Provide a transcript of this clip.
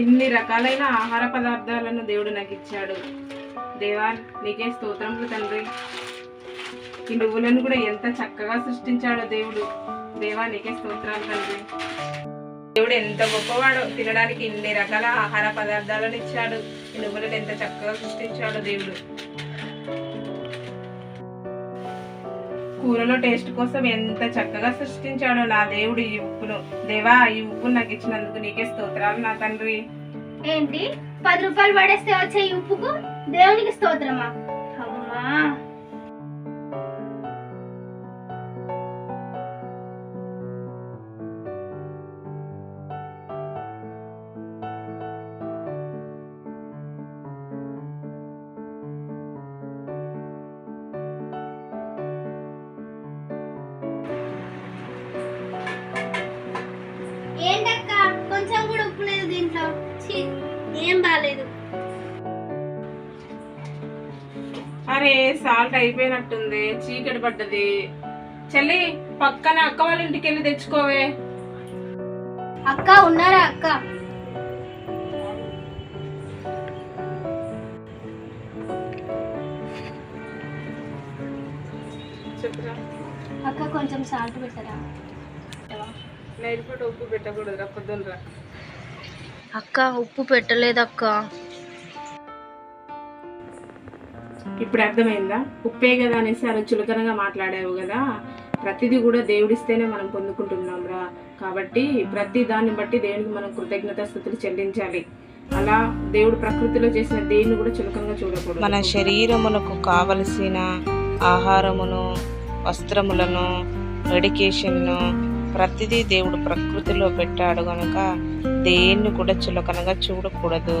ఇన్ని రకాలైన ఆహార పదార్థాలను దేవుడు నాకు ఇచ్చాడు దేవా నీకే స్తోత్రములు తండ్రి. ఈ నువ్వులను కూడా ఎంత చక్కగా సృష్టించాడో దేవుడు. దేవా నీకే స్తోత్రాలు తండ్రి. దేవుడు ఎంత గొప్పవాడు తినడానికి ఇన్ని రకాల ఆహార పదార్థాలను ఇచ్చాడు. ఈ నువ్వులను ఎంత చక్కగా సృష్టించాడో దేవుడు. కూరలో టేస్ట్ కోసం ఎంత చక్కగా సృష్టించాడో నా దేవుడు ఈ ఉప్పును. దేవా ఈ ఉప్పును నాకు ఇచ్చినందుకు నీకే స్తోత్రాలు నా తండ్రి. ఏంటి? పది రూపాయలు పడేస్తే వచ్చే ఈ ఉప్పుకు దేవునికి స్తోత్రమా? అమ్మా! ఏం బాలేదు అరే సాల్ట్ అయిపోయినట్టుంది చీకటి పడ్డది. చెల్లి పక్కన అక్క వాళ్ళ ఇంటికి వెళ్ళి తెచ్చుకోవే. అక్క ఉన్నారా అక్క? అక్క కొంచెం సాల్ట్ పెట్టరా? నైట్ పూట ఉప్పు పెట్టకూడదురా పొద్దున్నరా అక్క ఉప్పు పెట్టలేదు అక్క ఇప్పుడు అర్థమైందా? ఉప్పే కదా అనేసి అలా చులకనగా మాట్లాడావు కదా. ప్రతిదీ కూడా దేవుడిస్తేనే మనం పొందుకుంటున్నాం రా. కాబట్టి ప్రతి దాన్ని బట్టి దేవునికి మనం కృతజ్ఞత స్థుతులు చెల్లించాలి. అలా దేవుడు ప్రకృతిలో చేసిన దేన్ని కూడా చులకనగా చూడకూడదు. మన శరీరమునకు కావలసిన ఆహారమును వస్త్రములను మెడికేషన్ను ప్రతిదీ దేవుడు ప్రకృతిలో పెట్టాడు కనుక దేన్ని కూడా చులకనగా చూడకూడదు.